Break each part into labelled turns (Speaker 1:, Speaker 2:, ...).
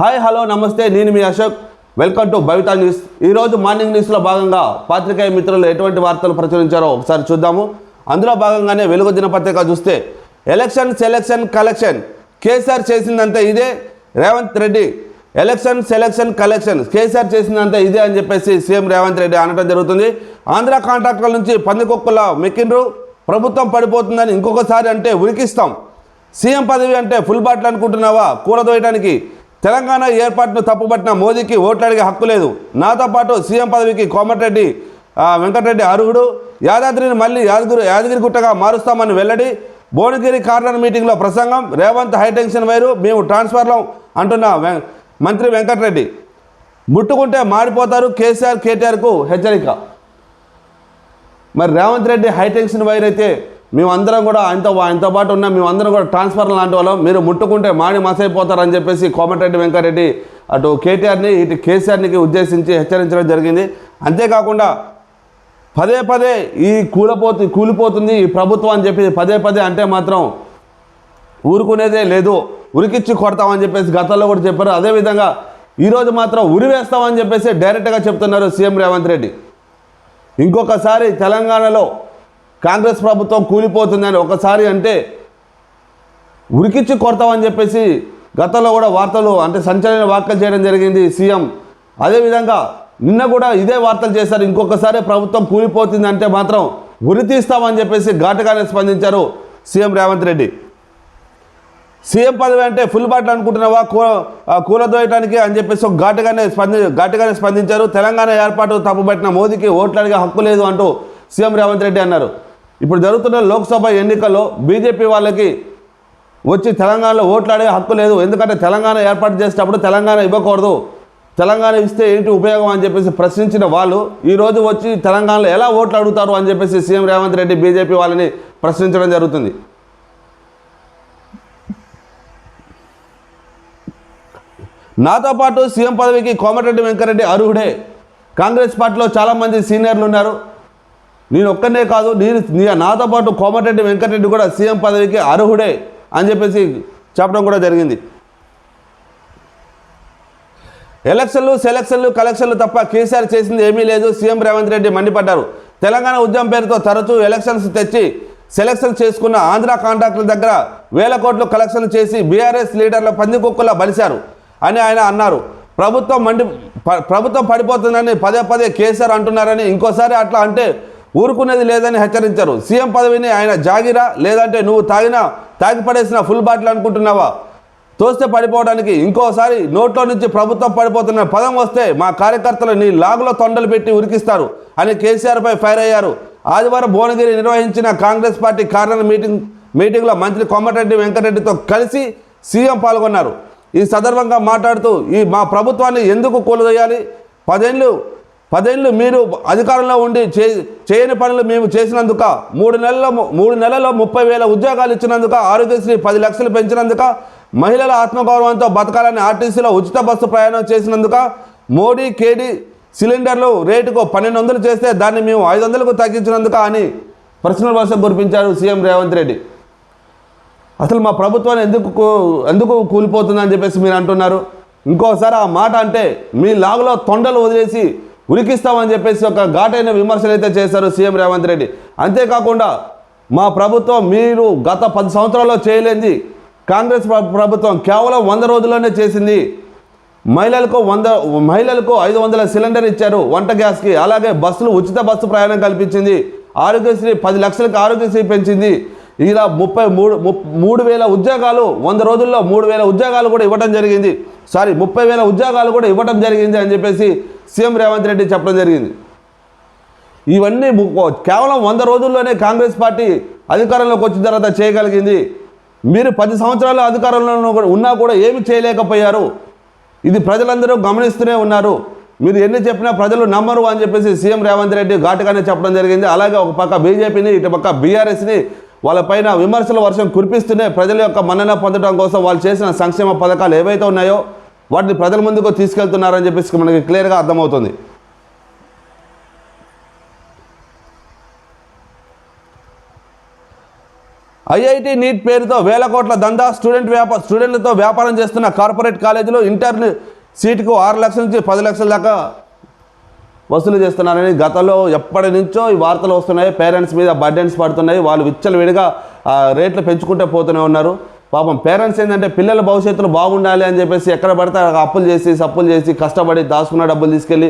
Speaker 1: Hi hello నమస్తే నేను మీ Ashok. Welcome to Bhavita news. ఈరోజు మార్నింగ్ న్యూస్లో భాగంగా పాత్రికేయ మిత్రులు ఎటువంటి వార్తలు ప్రచురించారో ఒకసారి చూద్దాము. అందులో భాగంగానే వెలుగు దినపత్రిక చూస్తే ఎలక్షన్ సెలక్షన్ కలెక్షన్. కేసీఆర్ చేసిందంతా ఇదే. Revanth Reddy election selection collection. KCR చేసిందంతా ఇదే అని చెప్పేసి సీఎం రేవంత్ రెడ్డి అనడం జరుగుతుంది. ఆంధ్ర కాంట్రాక్టర్ల నుంచి పందికొక్కుల మెక్కిండ్రు. ప్రభుత్వం పడిపోతుందని ఇంకొకసారి అంటే ఉరికిస్తాం. సీఎం పదవి అంటే ఫుల్ బాటిల్ అనుకుంటున్నావా? కూరదోయడానికి తెలంగాణ ఏర్పాటును తప్పుపట్టిన మోదీకి ఓట్లు అడిగే హక్కు లేదు. నాతో పాటు సీఎం పదవికి కోమటిరెడ్డి వెంకటరెడ్డి అర్హుడు. యాదాద్రిని మళ్ళీ యాదగిరి యాదగిరి గుట్టగా మారుస్తామని వెల్లడి. భువనగిరి కార్నర్ మీటింగ్లో ప్రసంగం. Revanth high tension wire. మేము ట్రాన్స్ఫర్లో అంటున్న మంత్రి వెంకటరెడ్డి. ముట్టుకుంటే మాడిపోతారు కేసీఆర్ కేటీఆర్కు హెచ్చరిక. మరి రేవంత్ రెడ్డి హైటెన్షన్ వైర్ అయితే మేమందరం కూడా ఆయనతో ఆయనతో పాటు ఉన్న. మేమందరం కూడా ట్రాన్స్ఫర్ లాంటి వాళ్ళం. మీరు ముట్టుకుంటే మాడి మసైపోతారని చెప్పేసి కోమటిరెడ్డి వెంకటరెడ్డి అటు కేటీఆర్ని ఇటు కేసీఆర్నికి ఉద్దేశించి హెచ్చరించడం జరిగింది. అంతేకాకుండా పదే పదే ఈ కూలపోతు కూలిపోతుంది ఈ ప్రభుత్వం అని చెప్పేసి పదే పదే అంటే మాత్రం ఊరుకునేదే లేదు. ఉరికిచ్చి కొడతామని చెప్పేసి గతంలో కూడా చెప్పారు. అదేవిధంగా ఈరోజు మాత్రం ఉరి వేస్తామని చెప్పేసి డైరెక్ట్గా చెప్తున్నారు సీఎం రేవంత్ రెడ్డి. ఇంకొకసారి తెలంగాణలో కాంగ్రెస్ ప్రభుత్వం కూలిపోతుందని ఒకసారి అంటే ఉరికిచ్చి కొడతామని చెప్పేసి గతంలో కూడా వార్తలు అంటే సంచలన వ్యాఖ్యలు చేయడం జరిగింది సీఎం. అదేవిధంగా నిన్న కూడా ఇదే వార్తలు చేశారు. ఇంకొకసారి ప్రభుత్వం కూలిపోతుందంటే మాత్రం ఉరి తీస్తామని చెప్పేసి ఘాటుగానే స్పందించారు సీఎం రేవంత్ రెడ్డి. సీఎం పదవి అంటే ఫుల్ బాటిల్ అనుకుంటున్నావా? కూ కూలదోయటానికి అని చెప్పేసి ఒక ఘాటుగానే స్పంది ఘాటుగానే స్పందించారు. తెలంగాణ ఏర్పాటు తప్పుబట్టిన మోదీకి ఓట్లాడిగా హక్కు లేదు అంటూ సీఎం రేవంత్ రెడ్డి అన్నారు. ఇప్పుడు జరుగుతున్న లోక్సభ ఎన్నికల్లో బీజేపీ వాళ్ళకి వచ్చి తెలంగాణలో ఓట్లాడే హక్కు లేదు. ఎందుకంటే తెలంగాణ ఏర్పాటు చేసేటప్పుడు తెలంగాణ ఇవ్వకూడదు. తెలంగాణ ఇస్తే ఏంటి ఉపయోగం అని చెప్పేసి ప్రశ్నించిన వాళ్ళు ఈరోజు వచ్చి తెలంగాణలో ఎలా ఓట్లు అడుగుతారు అని చెప్పేసి సీఎం రేవంత్ రెడ్డి బీజేపీ వాళ్ళని ప్రశ్నించడం జరుగుతుంది. నాతో పాటు సీఎం పదవికి కోమటిరెడ్డి వెంకరెడ్డి అర్హుడే. కాంగ్రెస్ పార్టీలో చాలామంది సీనియర్లు ఉన్నారు. నేను ఒక్కనే కాదు నేను నీ- నాతో పాటు కోమటిరెడ్డి వెంకటరెడ్డి కూడా సీఎం పదవికి అర్హుడే అని చెప్పేసి చెప్పడం కూడా జరిగింది. ఎలక్షన్లు సెలక్షన్లు కలెక్షన్లు తప్ప కేసీఆర్ చేసింది ఏమీ లేదు. సీఎం రేవంత్ రెడ్డి మండిపడ్డారు. తెలంగాణ ఉద్యమం పేరుతో తరచూ ఎలక్షన్స్ తెచ్చి సెలక్షన్ చేసుకున్న ఆంధ్ర కాంట్రాక్టుల దగ్గర వేల కోట్లు కలెక్షన్ చేసి బీఆర్ఎస్ లీడర్ల పందికొక్కులా బలిశారు అని ఆయన అన్నారు. ప్రభుత్వం మండి ప- ప్రభుత్వం పడిపోతుందని పదే పదే కేసీఆర్ అంటున్నారని ఇంకోసారి అట్లా అంటే ఊరుకునేది లేదని హెచ్చరించారు. సీఎం పదవిని ఆయన జాగిరా లేదంటే నువ్వు తాగినా తాగి పడేసిన ఫుల్ బాటిల్ అనుకుంటున్నావా? తోస్తే పడిపోవడానికి ఇంకోసారి నోట్లో నుంచి ప్రభుత్వం పడిపోతున్న పదం వస్తే మా కార్యకర్తలు నీ లాగులో తొండలు పెట్టి ఉరికిస్తారు అని కేసీఆర్పై ఫైర్ అయ్యారు. ఆదివారం భువనగిరి నిర్వహించిన కాంగ్రెస్ పార్టీ కార్యాలయ మీటింగ్ మీటింగ్లో మంత్రి కోమటిరెడ్డి వెంకటరెడ్డితో కలిసి సీఎం పాల్గొన్నారు. ఈ సందర్భంగా మాట్లాడుతూ ఈ మా ప్రభుత్వాన్ని ఎందుకు కూలదోయాలి? పదేళ్ళు పదేళ్ళు మీరు అధికారంలో ఉండి చే చేయని పనులు మేము చేసినందుక మూడు నెలల్లో మూడు నెలల్లో ముప్పై వేల ఉద్యోగాలు ఇచ్చినందుక ఆరోగ్యశ్రీ పది లక్షలు పెంచినందుక మహిళల ఆత్మగౌరవంతో బతకాలని ఆర్టీసీలో ఉచిత బస్సు ప్రయాణం చేసినందుక మోడీ కేడీ సిలిండర్లు రేటుకు పన్నెండు వందలు చేస్తే దాన్ని మేము ఐదు వందలకు తగ్గించినందుక అని పర్సనల్ వర్షం కురిపించారు సీఎం రేవంత్ రెడ్డి. అసలు మా ప్రభుత్వాన్ని ఎందుకు కూ- ఎందుకు కూలిపోతుందని చెప్పేసి మీరు అంటున్నారు. ఇంకోసారి ఆ మాట అంటే మీ లాగులో తొండలు వదిలేసి ఉరికిస్తామని చెప్పేసి ఒక ఘాటైన విమర్శలు అయితే చేశారు సీఎం రేవంత్ రెడ్డి. అంతేకాకుండా మా ప్రభుత్వం మీరు గత పది సంవత్సరాల్లో చేయలేంది కాంగ్రెస్ ప్రభుత్వం కేవలం వంద రోజుల్లోనే చేసింది. మహిళలకు వంద మహిళలకు ఐదు వందల సిలిండర్ ఇచ్చారు వంట గ్యాస్కి. అలాగే బస్సులు ఉచిత బస్సు ప్రయాణం కల్పించింది. ఆరోగ్యశ్రీ పది లక్షలకు ఆరోగ్యశ్రీ పెంచింది. ఇలా ముప్పై మూడు ముప్- మూడు వేల ఉద్యోగాలు వంద రోజుల్లో మూడు వేల ఉద్యోగాలు కూడా ఇవ్వడం జరిగింది. సారీ ముప్పై వేల ఉద్యోగాలు కూడా ఇవ్వడం జరిగింది అని చెప్పేసి సీఎం రేవంత్ రెడ్డి చెప్పడం జరిగింది. ఇవన్నీ కేవలం వంద రోజుల్లోనే కాంగ్రెస్ పార్టీ అధికారంలోకి వచ్చిన తర్వాత చేయగలిగింది. మీరు పది సంవత్సరాలు అధికారంలో ఉన్నా కూడా ఏమి చేయలేకపోయారు. ఇది ప్రజలందరూ గమనిస్తూనే ఉన్నారు. మీరు ఎన్ని చెప్పినా ప్రజలు నమ్మరు అని చెప్పేసి సీఎం రేవంత్ రెడ్డి ఘాటుగానే చెప్పడం జరిగింది. అలాగే ఒక పక్క బీజేపీని ఇటు పక్క బీఆర్ఎస్ని వాళ్ళపైన విమర్శల వర్షం కురిపిస్తూనే ప్రజల యొక్క మన్నన పొందడం కోసం వాళ్ళు చేసిన సంక్షేమ పథకాలు ఏవైతే ఉన్నాయో వాటిని ప్రజల ముందుకు తీసుకెళ్తున్నారని చెప్పేసి మనకి క్లియర్గా అర్థమవుతుంది. ఐఐటి నీట్ పేరుతో వేల కోట్ల దందా స్టూడెంట్ వ్యాపార స్టూడెంట్లతో వ్యాపారం చేస్తున్న కార్పొరేట్ కాలేజీలో ఇంటర్ సీటుకు ఆరు లక్షల నుంచి పది లక్షల దాకా వసూలు చేస్తున్నారని గతంలో ఎప్పటి నుంచో ఈ వార్తలు వస్తున్నాయి. పేరెంట్స్ మీద బర్డెన్స్ పడుతున్నాయి. వాళ్ళు విచ్చలవిడిగా విడిగా రేట్లు పెంచుకుంటూ పోతూనే ఉన్నారు. పాపం పేరెంట్స్ ఏంటంటే పిల్లల భవిష్యత్తులో బాగుండాలి అని చెప్పేసి ఎక్కడ పడితే అక్కడ అప్పులు చేసి సప్పులు చేసి కష్టపడి దాచుకున్న డబ్బులు తీసుకెళ్ళి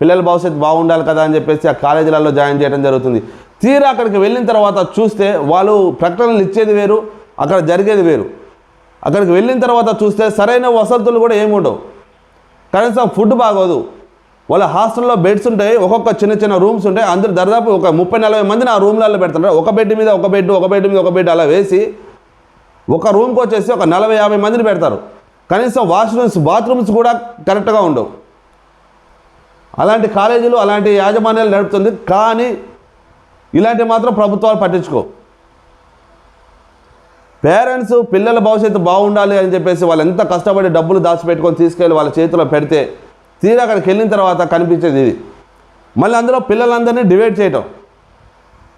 Speaker 1: పిల్లల భవిష్యత్తు బాగుండాలి కదా అని చెప్పేసి ఆ కాలేజీలలో జాయిన్ చేయడం జరుగుతుంది. తీరా అక్కడికి వెళ్ళిన తర్వాత చూస్తే వాళ్ళు ప్రకటనలు ఇచ్చేది వేరు అక్కడ జరిగేది వేరు. అక్కడికి వెళ్ళిన తర్వాత చూస్తే సరైన వసతులు కూడా ఏమి ఉండవు. కనీసం ఫుడ్ బాగోదు. వాళ్ళ హాస్టల్లో బెడ్స్ ఉంటాయి ఒక్కొక్క చిన్న చిన్న రూమ్స్ ఉంటాయి అందరు దాదాపు ఒక ముప్పై నలభై మందిని ఆ రూమ్లలో పెడుతుంటారు ఒక బెడ్ మీద ఒక బెడ్ ఒక బెడ్ మీద ఒక బెడ్ అలా వేసి ఒక రూమ్కి వచ్చేసి ఒక నలభై యాభై మందిని పెడతారు. కనీసం వాష్రూమ్స్ బాత్రూమ్స్ కూడా కరెక్ట్గా ఉండవు. అలాంటి కాలేజీలు అలాంటి యాజమాన్యాలు నడుపుతుంది. కానీ ఇలాంటివి మాత్రం ప్రభుత్వాలు పట్టించుకో పేరెంట్స్ పిల్లల భవిష్యత్తు బాగుండాలి అని చెప్పేసి వాళ్ళు ఎంత కష్టపడి డబ్బులు దాచిపెట్టుకొని తీసుకెళ్ళి వాళ్ళ చేతిలో పెడితే తీరా అక్కడికి వెళ్ళిన తర్వాత కనిపించేది ఇది. మళ్ళీ అందులో పిల్లలందరినీ డివైడ్ చేయటం.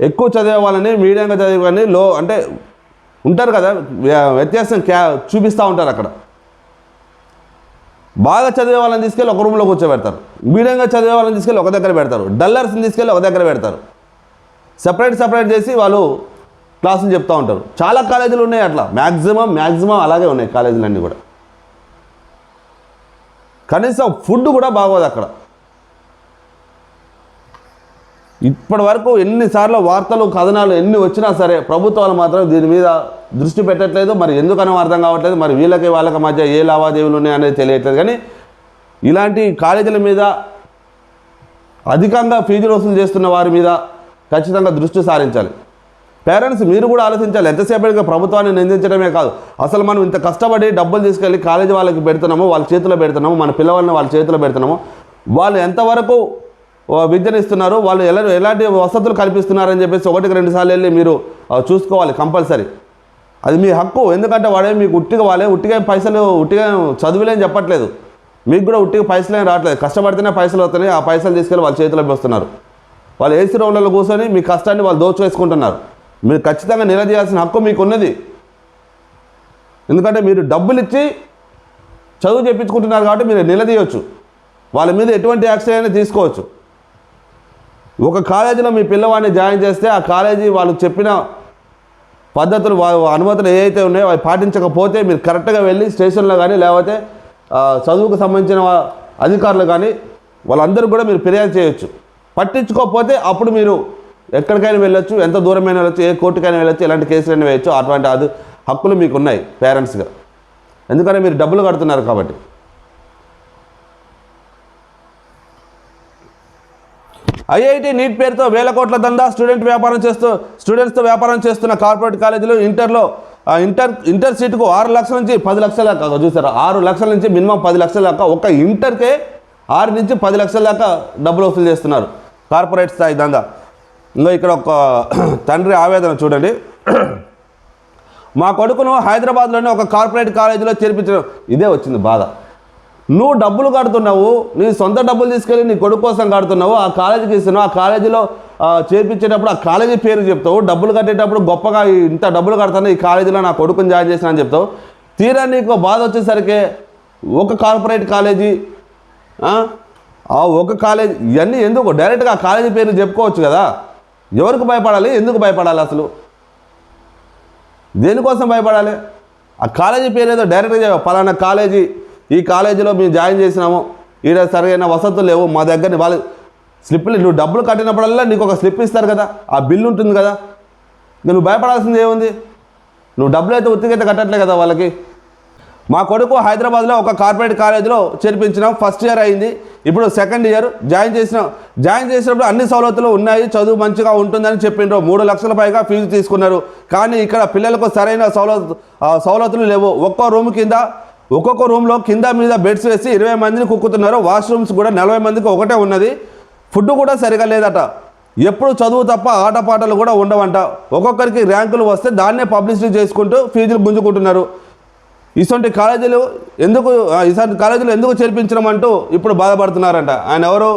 Speaker 1: ఎక్కువ చదివే వాళ్ళని మీడియంగా చదివే వాళ్ళని లో అంటే ఉంటారు కదా వ్య- వ్యత్యాసం క్యా చూపిస్తూ ఉంటారు అక్కడ. బాగా చదివే వాళ్ళని తీసుకెళ్ళి ఒక రూమ్లో కూర్చోబెడతారు. మీడియంగా చదివే వాళ్ళని తీసుకెళ్ళి ఒక దగ్గర పెడతారు. డల్లర్స్ని తీసుకెళ్ళి ఒక దగ్గర పెడతారు. సపరేట్ సపరేట్ చేసి వాళ్ళు క్లాసులు చెప్తూ ఉంటారు. చాలా కాలేజీలు ఉన్నాయి అట్లా. మ్యాక్సిమం మ్యాక్సిమం అలాగే ఉన్నాయి కాలేజీలన్నీ కూడా. కనీసం ఫుడ్ కూడా బాగోదు అక్కడ. ఇప్పటి వరకు ఎన్నిసార్లు వార్తలు కథనాలు ఎన్ని వచ్చినా సరే ప్రభుత్వాలు మాత్రం దీని మీద దృష్టి పెట్టట్లేదు. మరి ఎందుకనో అర్థం కావట్లేదు. మరి వీళ్ళకి వాళ్ళకి మధ్య ఏ లావాదేవీలు ఉన్నాయి అనేది తెలియట్లేదు. కానీ ఇలాంటి కాలేజీల మీద అధికంగా ఫీజులు వసూలు చేస్తున్న వారి మీద ఖచ్చితంగా దృష్టి సారించాలి. పేరెంట్స్ మీరు కూడా ఆలోచించాలి. ఎంతసేపటిగా ప్రభుత్వాన్ని నిందించడమే కాదు. అసలు మనం ఇంత కష్టపడి డబ్బులు తీసుకెళ్ళి కాలేజీ వాళ్ళకి పెడుతున్నాము వాళ్ళ చేతిలో పెడుతున్నాము మన పిల్లవాళ్ళని వాళ్ళ చేతిలో పెడుతున్నాము వాళ్ళు ఎంతవరకు విద్యను ఇస్తున్నారు వాళ్ళు ఎలా ఎలాంటి వసతులు కల్పిస్తున్నారని చెప్పేసి ఒకటికి రెండు సార్లు వెళ్ళి మీరు చూసుకోవాలి కంపల్సరీ. అది మీ హక్కు. ఎందుకంటే వాడే మీకు ఉట్టిగా వాళ్ళే ఉట్టిగా పైసలు ఉట్టిగా చదువులేని చెప్పట్లేదు. మీకు కూడా ఉట్టిగా పైసలేం రావట్లేదు. కష్టపడితేనే పైసలు వస్తున్నాయి. ఆ పైసలు తీసుకెళ్ళి వాళ్ళ చేతిలో వస్తున్నారు వాళ్ళు ఏసీ రౌండ్లలో కూర్చొని మీ కష్టాన్ని వాళ్ళు దోచుకేసుకుంటున్నారు. మీరు ఖచ్చితంగా నిలదీయాల్సిన హక్కు మీకు ఉన్నది ఎందుకంటే మీరు డబ్బులు ఇచ్చి చదువు చెప్పించుకుంటున్నారు కాబట్టి మీరు నిలదీయవచ్చు వాళ్ళ మీద ఎటువంటి యాక్షన్ అయినా తీసుకోవచ్చు. ఒక కాలేజీలో మీ పిల్లవాడిని జాయిన్ చేస్తే ఆ కాలేజీ వాళ్ళు చెప్పిన పద్ధతులు అనుమతులు ఏవైతే ఉన్నాయో అవి పాటించకపోతే మీరు కరెక్ట్గా వెళ్ళి స్టేషన్లో కానీ లేకపోతే చదువుకు సంబంధించిన అధికారులు కానీ వాళ్ళందరూ కూడా మీరు ఫిర్యాదు చేయొచ్చు. పట్టించుకోకపోతే అప్పుడు మీరు ఎక్కడికైనా వెళ్ళొచ్చు ఎంత దూరమైనా వెళ్ళొచ్చు ఏ కోర్టుకైనా వెళ్ళొచ్చు ఎలాంటి కేసులైనా వేయచ్చు అటువంటి అది హక్కులు మీకు ఉన్నాయి పేరెంట్స్గా. ఎందుకంటే మీరు డబ్బులు కడుతున్నారు కాబట్టి. ఐఐటి నీట్ పేరుతో వేల కోట్ల దందా స్టూడెంట్ వ్యాపారం చేస్తూ స్టూడెంట్స్తో వ్యాపారం చేస్తున్న కార్పొరేట్ కాలేజీలు ఇంటర్లో ఇంటర్ ఇంటర్ సీటుకు ఆరు లక్షల నుంచి పది లక్షల దాకా చూసారు ఆరు లక్షల నుంచి మినిమం పది లక్షల దాకా ఒక ఇంటర్కే ఆరు నుంచి పది లక్షల దాకా డబ్బులు వసూలు చేస్తున్నారు కార్పొరేట్ స్థాయి దందా. ఇంకా ఇక్కడ ఒక తండ్రి ఆవేదన చూడండి. మా కొడుకును హైదరాబాద్లోని ఒక కార్పొరేట్ కాలేజీలో చేర్పించడం ఇదే వచ్చింది బాధ. నువ్వు డబ్బులు కడుతున్నావు నీ సొంత డబ్బులు తీసుకెళ్ళి నీ కొడుకు కోసం కడుతున్నావు ఆ కాలేజీకి ఇస్తున్నావు ఆ కాలేజీలో చేర్పించేటప్పుడు ఆ కాలేజీ పేరు చెప్తావు డబ్బులు కట్టేటప్పుడు గొప్పగా ఇంత డబ్బులు కడతాను ఈ కాలేజీలో నా కొడుకుని జాయిన్ చేసిన అని చెప్తావు. తీరా నీకు బాధ వచ్చేసరికి ఒక కార్పొరేట్ కాలేజీ ఆ, ఒక కాలేజ్ ఇవన్నీ ఎందుకు? డైరెక్ట్గా ఆ కాలేజీ పేరు చెప్పుకోవచ్చు కదా. ఎవరికి భయపడాలి? ఎందుకు భయపడాలి అసలు? దేనికోసం భయపడాలి? ఆ కాలేజీ పేరు ఏదో డైరెక్ట్గా చెప్ప పలానా కాలేజీ ఈ కాలేజీలో మేము జాయిన్ చేసినాము. ఈడ సరైన వసతులు లేవు. మా దగ్గర వాళ్ళు స్లిప్లు నువ్వు డబ్బులు కట్టినప్పుడల్లా నీకు ఒక స్లిప్ ఇస్తారు కదా. ఆ బిల్లు ఉంటుంది కదా. నువ్వు భయపడాల్సింది ఏముంది? నువ్వు డబ్బులు అయితే ఉత్తికైతే కట్టట్లే కదా వాళ్ళకి. మా కొడుకు హైదరాబాద్లో ఒక కార్పొరేట్ కాలేజీలో చేర్పించినాం. ఫస్ట్ ఇయర్ అయింది. ఇప్పుడు సెకండ్ ఇయర్ జాయిన్ చేసిన. జాయిన్ చేసినప్పుడు అన్ని సౌలతులు ఉన్నాయి. చదువు మంచిగా ఉంటుందని చెప్పిండ్రు. మూడు లక్షల పైగా ఫీజు తీసుకున్నారు. కానీ ఇక్కడ పిల్లలకు సరైన సౌలత్ సౌలతులు లేవు. ఒక్కో రూమ్ కింద ఒక్కొక్క రూమ్లో కింద మీద బెడ్స్ వేసి ఇరవై మందిని కుక్కుతున్నారు వాష్రూమ్స్ కూడా నలభై మందికి ఒకటే ఉన్నది. ఫుడ్ కూడా సరిగా లేదట. ఎప్పుడు చదువు తప్ప ఆటపాటలు కూడా ఉండవంట. ఒక్కొక్కరికి ర్యాంకులు వస్తే దాన్నే పబ్లిసిటీ చేసుకుంటూ ఫీజులు గుంజుకుంటున్నారు. ఇటువంటి కాలేజీలు ఎందుకు ఇటువంటి కాలేజీలు ఎందుకు చేర్పించడం అంటూ ఇప్పుడు బాధపడుతున్నారంట. ఆయన ఎవరు?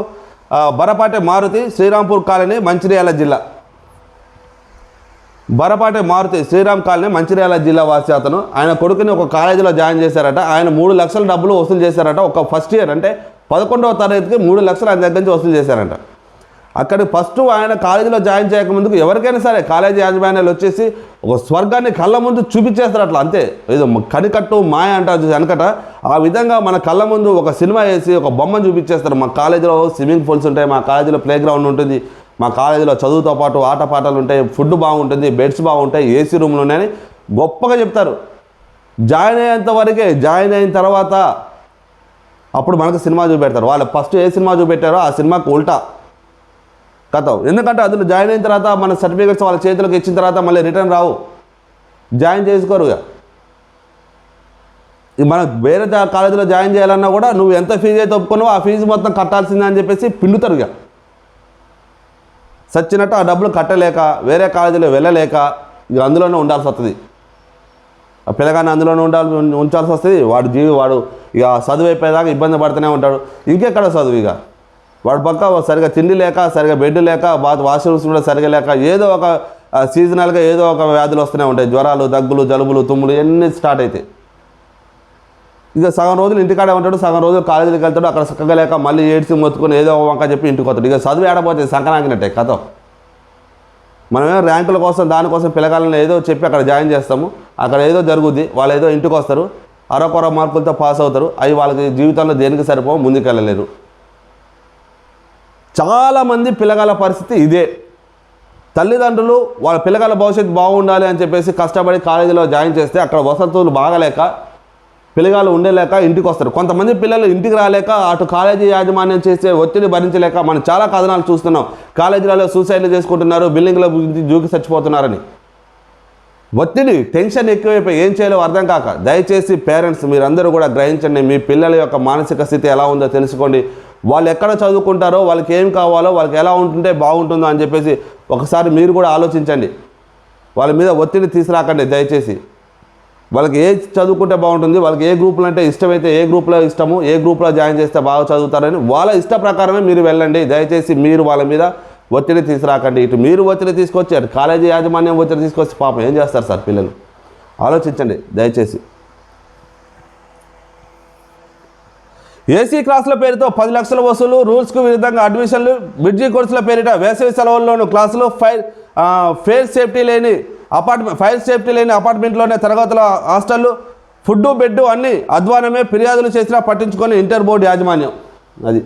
Speaker 1: బరపాటే బరపాటి మారుతి శ్రీరాంపూర్ కాలనీ మంచిర్యాల జిల్లా. బరపాటి మారుతి శ్రీరామ్ కాలనీ మంచిర్యాల జిల్లా వాసి అతను. ఆయన కొడుకుని ఒక కాలేజీలో జాయిన్ చేశారట. ఆయన మూడు లక్షల డబ్బులు వసూలు చేశారట. ఒక ఫస్ట్ ఇయర్ అంటే పదకొండవ తరగతికి మూడు లక్షలు ఆయన దగ్గర నుంచి వసూలు చేశారంట. అక్కడ ఫస్ట్ ఆయన కాలేజీలో జాయిన్ చేయకముందుకు ఎవరికైనా సరే కాలేజీ యాజమాన్యాలు వచ్చేసి ఒక స్వర్గాన్ని కళ్ళ ముందు చూపించేస్తారు అట్లా అంతే. ఏదో కనికట్టు మాయ అంటారు చూసి వెనకట. ఆ విధంగా మన కళ్ళ ముందు ఒక సినిమా వేసి ఒక బొమ్మను చూపించేస్తారు. మా కాలేజీలో స్విమ్మింగ్ పూల్స్ ఉంటాయి మా కాలేజీలో ప్లే గ్రౌండ్ ఉంటుంది. మా కాలేజీలో చదువుతో పాటు ఆటపాటలు ఉంటాయి ఫుడ్ బాగుంటుంది బెడ్స్ బాగుంటాయి ఏసీ రూమ్లు ఉన్నాయని గొప్పగా చెప్తారు. జాయిన్ అయ్యేంత వరకే జాయిన్ అయిన తర్వాత అప్పుడు మనకు సినిమా చూపెడతారు. వాళ్ళు ఫస్ట్ ఏ సినిమా చూపెట్టారో ఆ సినిమాకు ఉల్టా కథ. ఎందుకంటే అందులో జాయిన్ అయిన తర్వాత మన సర్టిఫికెట్స్ వాళ్ళ చేతులకు ఇచ్చిన తర్వాత మళ్ళీ రిటర్న్ రావు. జాయిన్ చేసుకోరు ఇక. ఇక వేరే కాలేజీలో జాయిన్ చేయాలన్నా కూడా నువ్వు ఎంత ఫీజు అయితే ఒప్పుకున్నావో ఆ ఫీజు మొత్తం కట్టాల్సిందే అని చెప్పేసి పిండుతారు ఇక. సచ్చినట్టు ఆ డబ్బులు కట్టలేక వేరే కాలేజీలో వెళ్ళలేక ఇక అందులోనే ఉండాల్సి వస్తుంది. ఆ పిల్లగాన్ని అందులోనే ఉండాలి ఉంచాల్సి వస్తుంది. వాడు జీవి వాడు ఇక చదువు అయిపోయేదాకా ఇబ్బంది పడుతూనే ఉంటాడు. ఇంకెక్కడ చదువు ఇక? వాడు పక్క సరిగా తిండి లేక సరిగా బెడ్ లేక బాత్ వాష్రూమ్స్ కూడా సరిగా లేక ఏదో ఒక సీజనల్గా ఏదో ఒక వ్యాధులు వస్తూనే ఉంటాయి. జ్వరాలు దగ్గులు జలుబులు తుమ్ములు ఇవన్నీ స్టార్ట్ అవుతాయి ఇక సగం రోజులు ఇంటికాడే ఉంటాడు సగం రోజులు కాలేజీకి వెళ్తాడు అక్కడ చక్కగా లేక మళ్ళీ ఏడ్చి మొత్తుకొని ఏదో ఒక వంక చెప్పి ఇంటికి వస్తాడు. ఇక చదువు ఏడపోతే సంకనాకినట్టే కథ. మనమేమో ర్యాంకుల కోసం దానికోసం పిల్లగాళ్ళని ఏదో చెప్పి అక్కడ జాయిన్ చేస్తాము. అక్కడ ఏదో జరుగుద్ది వాళ్ళు ఏదో ఇంటికి వస్తారు. అరకొర మార్కులతో పాస్ అవుతారు. అవి వాళ్ళకి జీవితంలో దేనికి సరిపో ముందుకెళ్ళలేరు. చాలామంది పిల్లగాళ్ళ పరిస్థితి ఇదే. తల్లిదండ్రులు వాళ్ళ పిల్లగాళ్ళ భవిష్యత్తు బాగుండాలి అని చెప్పేసి కష్టపడి కాలేజీలో జాయిన్ చేస్తే అక్కడ వసతులు బాగలేక పిల్లగాళ్ళు ఉండలేక ఇంటికి వస్తారు. కొంతమంది పిల్లలు ఇంటికి రాలేక అటు కాలేజీ యాజమాన్యం చేసే ఒత్తిడి భరించలేక మనం చాలా కథనాలు చూస్తున్నాం. కాలేజీలలో సూసైడ్లు చేసుకుంటున్నారు బిల్డింగ్ల గురించి జూకి చచ్చిపోతున్నారని. ఒత్తిడి టెన్షన్ ఎక్కువైపోయి ఏం చేయాలో అర్థం కాక దయచేసి పేరెంట్స్ మీరందరూ కూడా గ్రహించండి మీ పిల్లల యొక్క మానసిక స్థితి ఎలా ఉందో తెలుసుకోండి. వాళ్ళు ఎక్కడ చదువుకుంటారో వాళ్ళకి ఏం కావాలో వాళ్ళకి ఎలా ఉంటుంటే బాగుంటుందో అని చెప్పేసి ఒకసారి మీరు కూడా ఆలోచించండి. వాళ్ళ మీద ఒత్తిడి తీసుకురాకండి దయచేసి. వాళ్ళకి ఏ చదువుకుంటే బాగుంటుంది వాళ్ళకి ఏ గ్రూపులు అంటే ఇష్టమైతే ఏ గ్రూప్లో ఇష్టము ఏ గ్రూప్లో జాయిన్ చేస్తే బాగా చదువుతారని వాళ్ళ ఇష్ట ప్రకారమే మీరు వెళ్ళండి. దయచేసి మీరు వాళ్ళ మీద ఒత్తిడి తీసుకురాకండి. ఇటు మీరు ఒత్తిడి తీసుకొచ్చి అటు కాలేజీ యాజమాన్యం ఒత్తిడి తీసుకొచ్చి పాపం ఏం చేస్తారు సార్ పిల్లలు? ఆలోచించండి దయచేసి. ఏసీ క్లాసుల పేరుతో పది లక్షల వసూలు రూల్స్కు విరుద్ధంగా అడ్మిషన్లు మిడ్జీ కోర్సుల పేరిట వేసవి సెలవుల్లోనూ క్లాసులు ఫైర్ ఫేర్ సేఫ్టీ లేని అపార్ట్మెంట్ ఫైర్ సేఫ్టీ లేని అపార్ట్మెంట్లోనే తరగతుల హాస్టళ్ళు ఫుడ్ బెడ్ అన్నీ అధ్వానమే ఫిర్యాదులు చేసినా పట్టించుకొని ఇంటర్ బోర్డు యాజమాన్యం. అది.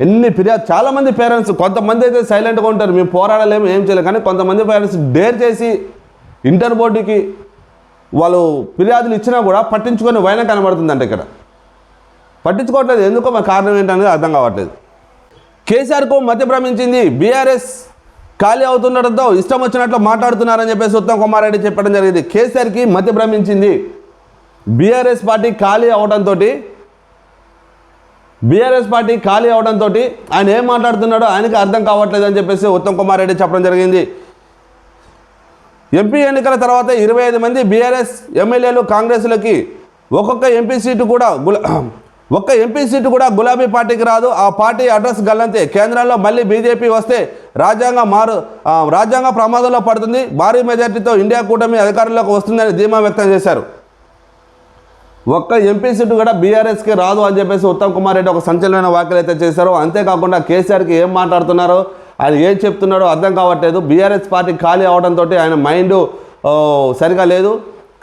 Speaker 1: ఎన్ని ఫిర్యాదు చాలామంది పేరెంట్స్ కొంతమంది అయితే సైలెంట్గా ఉంటారు. మేము పోరాడలేము ఏం చేయలేము. కానీ కొంతమంది పేరెంట్స్ డేర్ చేసి ఇంటర్ బోర్డుకి వాళ్ళు ఫిర్యాదులు ఇచ్చినా కూడా పట్టించుకొని వైన కనబడుతుందంట ఇక్కడ. పట్టించుకోవట్లేదు. ఎందుకో మా కారణం ఏంటనేది అర్థం కావట్లేదు. కేసీఆర్కు మధ్య భ్రమించింది బీఆర్ఎస్ ఖాళీ అవుతుండటంతో ఇష్టం వచ్చినట్లు మాట్లాడుతున్నారని చెప్పేసి ఉత్తమ్ కుమార్ రెడ్డి చెప్పడం జరిగింది. కేసీఆర్కి మతి భ్రమించింది. బీఆర్ఎస్ పార్టీ ఖాళీ అవడంతో బీఆర్ఎస్ పార్టీ ఖాళీ అవడంతో ఆయన ఏం మాట్లాడుతున్నాడో ఆయనకి అర్థం కావట్లేదు అని చెప్పేసి ఉత్తమ్ కుమార్ రెడ్డి చెప్పడం జరిగింది. ఎంపీ ఎన్నికల తర్వాత ఇరవై ఐదు మంది బీఆర్ఎస్ ఎమ్మెల్యేలు కాంగ్రెస్లకి ఒక్కొక్క ఎంపీ సీటు కూడా ఒక్క ఎంపీ సీటు కూడా గులాబీ పార్టీకి రాదు. ఆ పార్టీ అడ్రస్ గల్లంతే. కేంద్రంలో మళ్ళీ బీజేపీ వస్తే రాజ్యాంగ మారు రాజ్యాంగ ప్రమాదంలో పడుతుంది. భారీ మెజార్టీతో ఇండియా కూటమి అధికారంలోకి వస్తుందని ధీమా వ్యక్తం చేశారు. ఒక్క ఎంపీ సీటు కూడా బీఆర్ఎస్కి రాదు అని చెప్పేసి ఉత్తమ్ కుమార్ రెడ్డి ఒక సంచలనమైన వ్యాఖ్యలు అయితే చేశారు. అంతేకాకుండా కేసీఆర్కి ఏం మాట్లాడుతున్నారో ఆయన ఏం చెప్తున్నాడో అర్థం కావట్లేదు. బీఆర్ఎస్ పార్టీ ఖాళీ అవడంతో ఆయన మైండ్ సరిగా లేదు.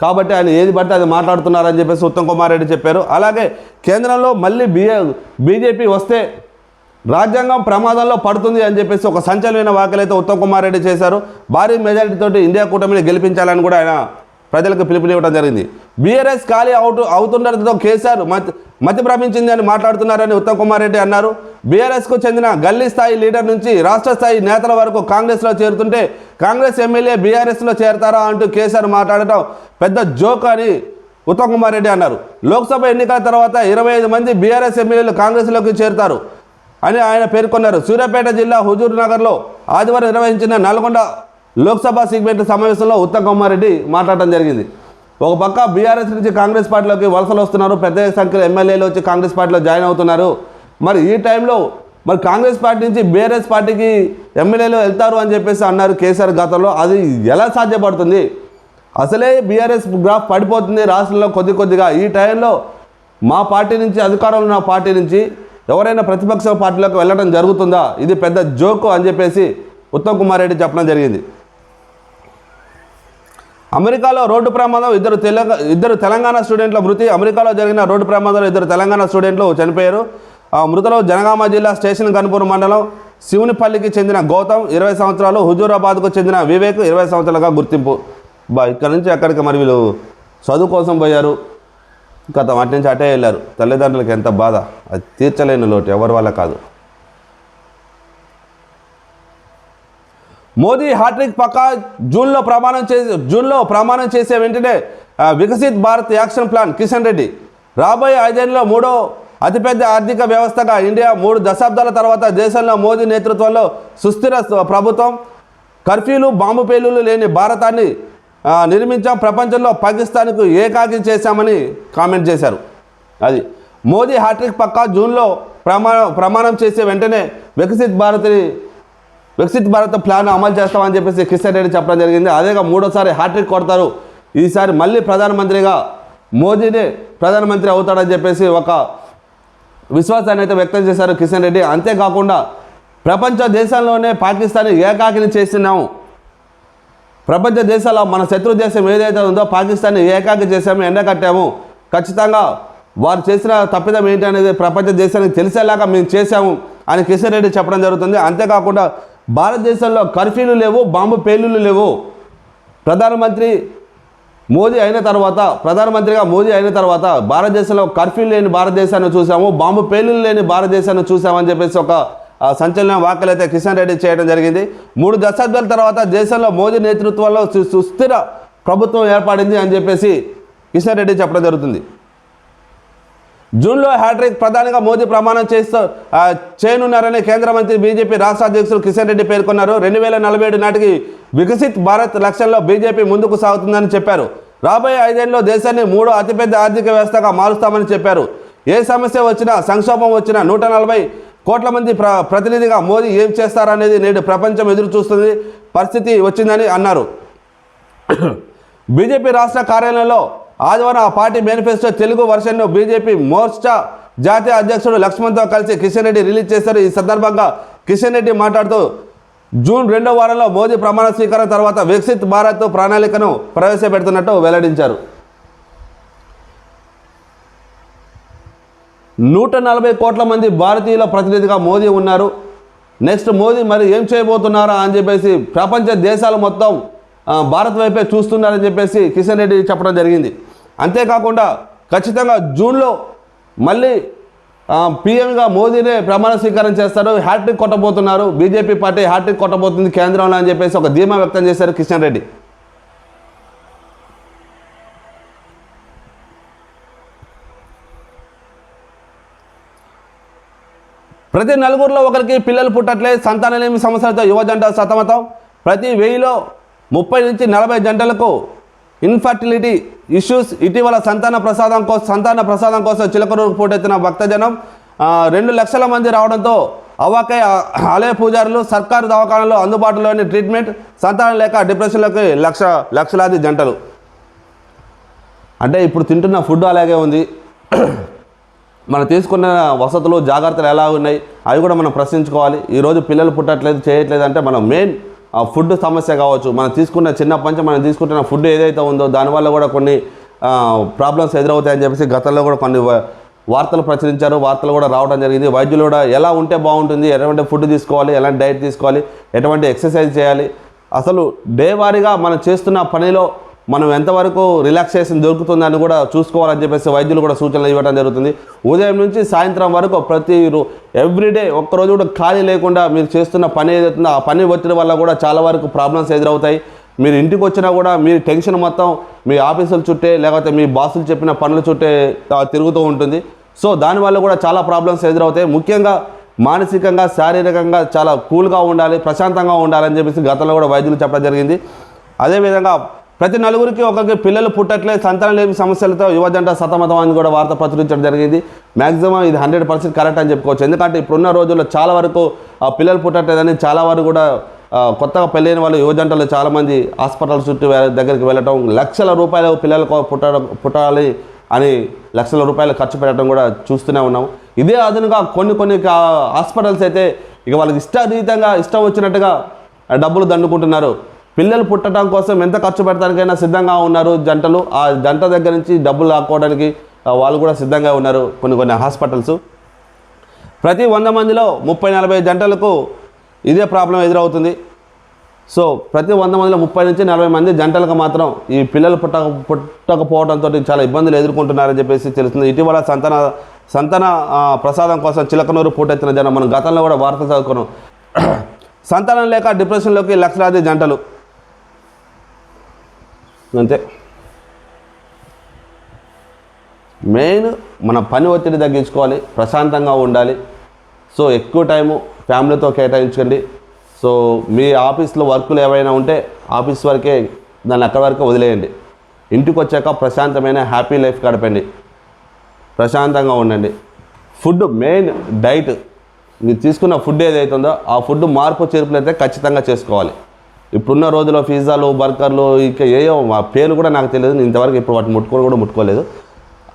Speaker 1: కాబట్టి ఆయన ఏది పడితే అది మాట్లాడుతున్నారని చెప్పేసి ఉత్తమ్ కుమార్ రెడ్డి చెప్పారు. అలాగే కేంద్రంలో మళ్ళీ బీఏ బీజేపీ వస్తే రాజ్యాంగం ప్రమాదంలో పడుతుంది అని చెప్పేసి ఒక సంచలనమైన వ్యాఖ్యలు అయితే ఉత్తమ్ కుమార్ రెడ్డి చేశారు. భారీ మెజారిటీతో ఇండియా కూటమిని గెలిపించాలని కూడా ఆయన ప్రజలకు పిలుపునివ్వడం జరిగింది. బీఆర్ఎస్ ఖాళీ అవుతూ అవుతుండటంతో కేసీఆర్ మతి భ్రమించింది అని మాట్లాడుతున్నారని ఉత్తమ్ కుమార్ రెడ్డి అన్నారు. బీఆర్ఎస్కు చెందిన గల్లీ స్థాయి లీడర్ నుంచి రాష్ట్ర స్థాయి నేతల వరకు కాంగ్రెస్లో చేరుతుంటే కాంగ్రెస్ ఎమ్మెల్యే బీఆర్ఎస్లో చేరతారా అంటూ కేసీఆర్ మాట్లాడటం పెద్ద జోక్ అని ఉత్తమ్ కుమార్ రెడ్డి అన్నారు. లోక్సభ ఎన్నికల తర్వాత ఇరవై ఐదు మంది బీఆర్ఎస్ ఎమ్మెల్యేలు కాంగ్రెస్లోకి చేరుతారు అని ఆయన పేర్కొన్నారు. సూర్యాపేట జిల్లా హుజూర్ నగర్లో ఆదివారం నిర్వహించిన నల్గొండ లోక్సభ సెగ్మెంట్ సమావేశంలో ఉత్తమ్ కుమార్ రెడ్డి మాట్లాడడం జరిగింది. ఒక పక్క బీఆర్ఎస్ నుంచి కాంగ్రెస్ పార్టీలోకి వలసలు వస్తున్నారు పెద్ద సంఖ్యలో ఎమ్మెల్యేలు వచ్చి కాంగ్రెస్ పార్టీలో జాయిన్ అవుతున్నారు. మరి ఈ టైంలో మరి కాంగ్రెస్ పార్టీ నుంచి బీఆర్ఎస్ పార్టీకి ఎమ్మెల్యేలు వెళ్తారు అని చెప్పేసి అన్నారు కేసీఆర్ గతంలో. అది ఎలా సాధ్యపడుతుంది? అసలే బీఆర్ఎస్ గ్రాఫ్ పడిపోతుంది రాష్ట్రంలో కొద్ది కొద్దిగా. ఈ టైంలో మా పార్టీ నుంచి అధికారంలో ఉన్న పార్టీ నుంచి ఎవరైనా ప్రతిపక్ష పార్టీలోకి వెళ్ళడం జరుగుతుందా? ఇది పెద్ద జోకు అని చెప్పేసి ఉత్తమ్ కుమార్ రెడ్డి చెప్పడం జరిగింది. అమెరికాలో రోడ్డు ప్రమాదం ఇద్దరు తెలంగాణ ఇద్దరు తెలంగాణ స్టూడెంట్ల మృతి అమెరికాలో జరిగిన రోడ్డు ప్రమాదంలో ఇద్దరు తెలంగాణ స్టూడెంట్లు చనిపోయారు. ఆ మృతులు జనగామ జిల్లా స్టేషన్ కనుపూర్ మండలం శివునిపల్లికి చెందిన గౌతమ్ ఇరవై సంవత్సరాలు హుజూరాబాద్కు చెందిన వివేక్ ఇరవై సంవత్సరాలుగా గుర్తింపు. బా ఇక్కడ నుంచి అక్కడికి మరి వీళ్ళు చదువు కోసం పోయారు. గత అటు నుంచి అటే వెళ్ళారు. తల్లిదండ్రులకు ఎంత బాధ. అది తీర్చలేని లోటు ఎవరి వల్ల కాదు. మోదీ హ్యాట్రిక్ పక్కా జూన్లో ప్రమాణం చేసి జూన్లో ప్రమాణం చేసే వెంటనే వికసిత్ భారత్ యాక్షన్ ప్లాన్ కిషన్ రెడ్డి. రాబోయే ఐదేళ్ళలో మూడో అతిపెద్ద ఆర్థిక వ్యవస్థగా ఇండియా మూడు దశాబ్దాల తర్వాత దేశంలో మోదీ నేతృత్వంలో సుస్థిర ప్రభుత్వం కర్ఫ్యూలు బాంబు పేలులు లేని భారతాన్ని నిర్మించాం. ప్రపంచంలో పాకిస్తాన్కు ఏకాకి చేశామని కామెంట్ చేశారు. అది. మోదీ హ్యాట్రిక్ పక్కా జూన్లో ప్రమాణం ప్రమాణం చేసే వెంటనే వికసిత్ భారత్ని వికసిత్ భారత్ ప్లాన్ అమలు చేస్తామని చెప్పేసి కిషన్ రెడ్డి చెప్పడం జరిగింది. అదేగా మూడోసారి హ్యాట్రిక్ కొడతారు. ఈసారి మళ్ళీ ప్రధానమంత్రిగా మోదీనే ప్రధానమంత్రి అవుతాడని చెప్పేసి ఒక విశ్వాసాన్ని అయితే వ్యక్తం చేశారు కిషన్ రెడ్డి. అంతేకాకుండా ప్రపంచ దేశాల్లోనే పాకిస్తాన్ని ఏకాకిని చేసినాము ప్రపంచ దేశాల్లో మన శత్రు దేశం ఏదైతే ఉందో పాకిస్తాన్ని ఏకాకి చేసాము ఎండకట్టాము ఖచ్చితంగా వారు చేసిన తప్పిదం ఏంటి అనేది ప్రపంచ దేశానికి తెలిసేలాగా మేము చేశాము అని కిషన్ రెడ్డి చెప్పడం జరుగుతుంది. అంతేకాకుండా భారతదేశంలో కర్ఫ్యూలు లేవు బాంబు పేలులు లేవు. ప్రధానమంత్రి మోదీ అయిన తర్వాత ప్రధానమంత్రిగా మోదీ అయిన తర్వాత భారతదేశంలో కర్ఫ్యూ లేని భారతదేశాన్ని చూసాము బాంబు పేలులు లేని భారతదేశాన్ని చూసామని చెప్పేసి ఒక సంచలన వ్యాఖ్యలు అయితే కిషన్ రెడ్డి చేయడం జరిగింది. మూడు దశాబ్దాల తర్వాత దేశంలో మోదీ నేతృత్వంలో సుస్థిర ప్రభుత్వం ఏర్పడింది అని చెప్పేసి కిషన్ రెడ్డి చెప్పడం జరుగుతుంది. జూన్లో హ్యాట్రిక్ ప్రధానిగా మోదీ ప్రమాణం చేస్తూ చేయనున్నారని కేంద్ర మంత్రి బీజేపీ రాష్ట్ర అధ్యక్షులు కిషన్ రెడ్డి పేర్కొన్నారు. రెండు వేల నలభై ఏడు నాటికి వికసిత్ భారత్ లక్ష్యంలో బీజేపీ ముందుకు సాగుతుందని చెప్పారు. రాబోయే ఐదేళ్ళలో దేశాన్ని మూడో అతిపెద్ద ఆర్థిక వ్యవస్థగా మారుస్తామని చెప్పారు. ఏ సమస్య వచ్చినా సంక్షోభం వచ్చినా నూట నలభై కోట్ల మంది ప్ర ప్రతినిధిగా మోదీ ఏం చేస్తారనేది నేడు ప్రపంచం ఎదురు చూస్తుంది పరిస్థితి వచ్చిందని అన్నారు. బీజేపీ రాష్ట్ర కార్యాలయంలో ఆదివారం ఆ పార్టీ మేనిఫెస్టో తెలుగు వర్షన్ను బీజేపీ మోర్చా జాతీయ అధ్యక్షుడు లక్ష్మణ్తో కలిసి కిషన్ రెడ్డి రిలీజ్ చేశారు. ఈ సందర్భంగా కిషన్ రెడ్డి మాట్లాడుతూ జూన్ రెండో వారంలో మోదీ ప్రమాణ స్వీకారం తర్వాత వికసిత్ భారత్ ప్రణాళికను ప్రవేశపెడుతున్నట్టు వెల్లడించారు. నూట నలభై కోట్ల మంది భారతీయుల ప్రతినిధిగా మోదీ ఉన్నారు. నెక్స్ట్ మోదీ మరి ఏం చేయబోతున్నారా అని చెప్పేసి ప్రపంచ దేశాలు మొత్తం భారత్ వైపే చూస్తున్నారని చెప్పేసి కిషన్ రెడ్డి చెప్పడం జరిగింది. అంతేకాకుండా ఖచ్చితంగా జూన్లో మళ్ళీ పీఎంగా మోదీనే ప్రమాణ స్వీకారం చేస్తారు హ్యాట్రిక్ కొట్టబోతున్నారు. బీజేపీ పార్టీ హ్యాట్రిక్ కొట్టబోతుంది కేంద్రంలో అని చెప్పేసి ఒక ధీమా వ్యక్తం చేశారు కిషన్ రెడ్డి. ప్రతి నలుగురిలో ఒకరికి పిల్లలు పుట్టట్లే. సంతానలేమి సమస్యలతో యువ జంట సతమతం. ప్రతి వెయ్యిలో ముప్పై నుంచి నలభై జంటలకు ఇన్ఫర్టిలిటీ ఇష్యూస్ ఇటీవల సంతాన ప్రసాదం కోసం సంతాన ప్రసాదం కోసం చిలకరూరు పోటెత్తిన భక్తజనం రెండు లక్షల మంది రావడంతో అవకే ఆలయ పూజారులు సర్కారు దవాఖానలో అందుబాటులోని ట్రీట్మెంట్ సంతానం లేక డిప్రెషన్లోకి లక్ష లక్షలాది జంటలు. అంటే ఇప్పుడు తింటున్న ఫుడ్ అలాగే ఉంది. మనం తీసుకున్న వసతులు జాగ్రత్తలు ఎలా ఉన్నాయి అవి కూడా మనం ప్రశ్నించుకోవాలి. ఈరోజు పిల్లలు పుట్టట్లేదు చేయట్లేదు అంటే మనం మెయిన్ ఫుడ్ సమస్య కావచ్చు మనం తీసుకున్న చిన్న నుంచి మనం తీసుకుంటున్న ఫుడ్ ఏదైతే ఉందో దానివల్ల కూడా కొన్ని ప్రాబ్లమ్స్ ఎదురవుతాయని చెప్పేసి గతంలో కూడా కొన్ని వార్తలు ప్రచురించారు. వార్తలు కూడా రావడం జరిగింది. వైద్యులు కూడా ఎలా ఉంటే బాగుంటుంది ఎటువంటి ఫుడ్ తీసుకోవాలి ఎలాంటి డైట్ తీసుకోవాలి ఎటువంటి ఎక్సర్సైజ్ చేయాలి. అసలు డే వారీగా మనం చేస్తున్న పనిలో మనం ఎంతవరకు రిలాక్సేషన్ దొరుకుతుందని కూడా చూసుకోవాలని చెప్పేసి వైద్యులు కూడా సూచనలు ఇవ్వడం జరుగుతుంది. ఉదయం నుంచి సాయంత్రం వరకు ప్రతి ఎవ్రీడే ఒక్కరోజు కూడా ఖాళీ లేకుండా మీరు చేస్తున్న పని ఏదైతుందో ఆ పని ఒత్తిడి వల్ల కూడా చాలా వరకు ప్రాబ్లమ్స్ ఎదురవుతాయి. మీరు ఇంటికి వచ్చినా కూడా మీ టెన్షన్ మొత్తం మీ ఆఫీసుల చుట్టే లేకపోతే మీ బాసులు చెప్పిన పనుల చుట్టే తిరుగుతూ ఉంటుంది. సో దానివల్ల కూడా చాలా ప్రాబ్లమ్స్ ఎదురవుతాయి. ముఖ్యంగా మానసికంగా శారీరకంగా చాలా కూల్గా ఉండాలి ప్రశాంతంగా ఉండాలని చెప్పేసి గతంలో కూడా వైద్యులు చెప్పడం జరిగింది. అదేవిధంగా ప్రతి నలుగురికి ఒకరికి పిల్లలు పుట్టట్లేదు సంతానం లేని సమస్యలతో యువజంట సతమతం అని కూడా వార్త ప్రచురించడం జరిగింది. మ్యాక్సిమం ఇది హండ్రెడ్ పర్సెంట్ కరెక్ట్ అని చెప్పుకోవచ్చు. ఎందుకంటే ఇప్పుడున్న రోజుల్లో చాలా వరకు ఆ పిల్లలు పుట్టట్లేదని చాలా వరకు కూడా కొత్తగా పెళ్ళైన వాళ్ళు యువజంటలు చాలామంది హాస్పిటల్ చుట్టూ దగ్గరికి వెళ్ళటం లక్షల రూపాయలు పిల్లలకు పుట్టడం పుట్టాలి అని లక్షల రూపాయలు ఖర్చు పెట్టడం కూడా చూస్తూనే ఉన్నాం ఇదే అదనుగా కొన్ని కొన్ని హాస్పిటల్స్ అయితే ఇక వాళ్ళకి ఇష్టాతీతంగా ఇష్టం వచ్చినట్టుగా డబ్బులు దండుకుంటున్నారు. పిల్లలు పుట్టడం కోసం ఎంత ఖర్చు పెడతానికైనా సిద్ధంగా ఉన్నారు జంటలు. ఆ జంట దగ్గర నుంచి డబ్బులు లాక్కోవడానికి వాళ్ళు కూడా సిద్ధంగా ఉన్నారు కొన్ని కొన్ని హాస్పిటల్స్. ప్రతి వంద మందిలో ముప్పై నలభై జంటలకు ఇదే ప్రాబ్లం ఎదురవుతుంది. సో ప్రతి వంద మందిలో ముప్పై నుంచి నలభై మంది జంటలకు మాత్రం ఈ పిల్లలు పుట్టక పుట్టకపోవడంతో చాలా ఇబ్బందులు ఎదుర్కొంటున్నారని చెప్పేసి తెలుస్తుంది. ఇటీవల సంతాన సంతాన ప్రసాదం కోసం చిలకనూరు పూటెత్తిన జనం మనం గతంలో కూడా వార్త చదువుకున్నాం. సంతానం లేక డిప్రెషన్లోకి లక్షలాది జంటలు. అంతే. మెయిన్ మన పని ఒత్తిడి తగ్గించుకోవాలి ప్రశాంతంగా ఉండాలి. సో ఎక్కువ టైము ఫ్యామిలీతో కేటాయించండి సో మీ ఆఫీస్లో వర్కులు ఏవైనా ఉంటే ఆఫీస్ వరకే దాన్ని అక్కడి వరకే వదిలేయండి. ఇంటికి వచ్చాక ప్రశాంతమైన హ్యాపీ లైఫ్ గడపండి. ప్రశాంతంగా ఉండండి. ఫుడ్ మెయిన్ డైట్ మీరు తీసుకున్న ఫుడ్ ఏదైతుందో ఆ ఫుడ్ మార్పు చేర్పులు అయితే ఖచ్చితంగా చేసుకోవాలి. ఇప్పుడున్న రోజుల్లో పిజ్జాలు బర్గర్లు ఇంకా ఏయో మా పేరు కూడా నాకు తెలియదు. నేను ఇంతవరకు ఇప్పుడు వాటిని ముట్టుకొని కూడా ముట్టుకోలేదు.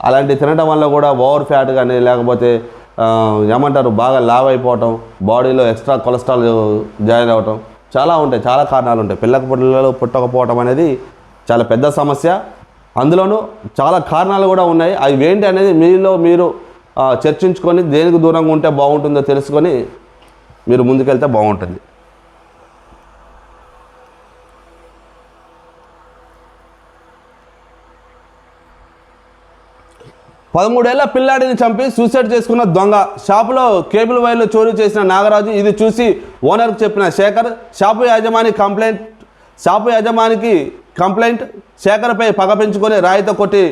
Speaker 1: అలాంటివి తినడం వల్ల కూడా ఓవర్ ఫ్యాట్ కానీ లేకపోతే ఏమంటారు బాగా లావ్ అయిపోవటం బాడీలో ఎక్స్ట్రా కొలెస్ట్రాల్ జాయిన్ అవ్వటం చాలా ఉంటాయి చాలా కారణాలు ఉంటాయి. పిల్లక పిల్లలు పుట్టకపోవటం అనేది చాలా పెద్ద సమస్య. అందులోనూ చాలా కారణాలు కూడా ఉన్నాయి. అవి ఏంటి అనేది మీలో మీరు చర్చించుకొని దేనికి దూరంగా ఉంటే బాగుంటుందో తెలుసుకొని మీరు ముందుకెళ్తే బాగుంటుంది. పదమూడేళ్ళ పిల్లాడిని చంపి సూసైడ్ చేసుకున్న దొంగ. షాపులో కేబుల్ వైర్లు చోరీ చేసిన నాగరాజు ఇది చూసి ఓనర్కు చెప్పిన శేఖర్ షాపు యజమాని కంప్లైంట్ షాపు యజమానికి కంప్లైంట్ శేఖర్పై పగ పెంచుకొని రాయితో కొట్టి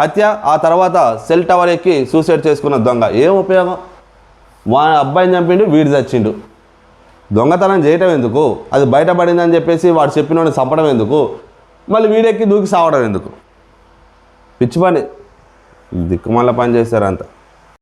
Speaker 1: హత్య ఆ తర్వాత సెల్ టవర్ ఎక్కి సూసైడ్ చేసుకున్న దొంగ. ఏం ఉపయోగం? మా అబ్బాయిని చంపిండు వీడి చచ్చిండు. దొంగతనం చేయటం ఎందుకు? అది బయటపడిందని చెప్పేసి వాడు చెప్పినోడిని చంపడం ఎందుకు? మళ్ళీ వీడెక్కి దూకి సావడం ఎందుకు? పిచ్చి పని. దిక్కుమల్ల పని చేశారు అంత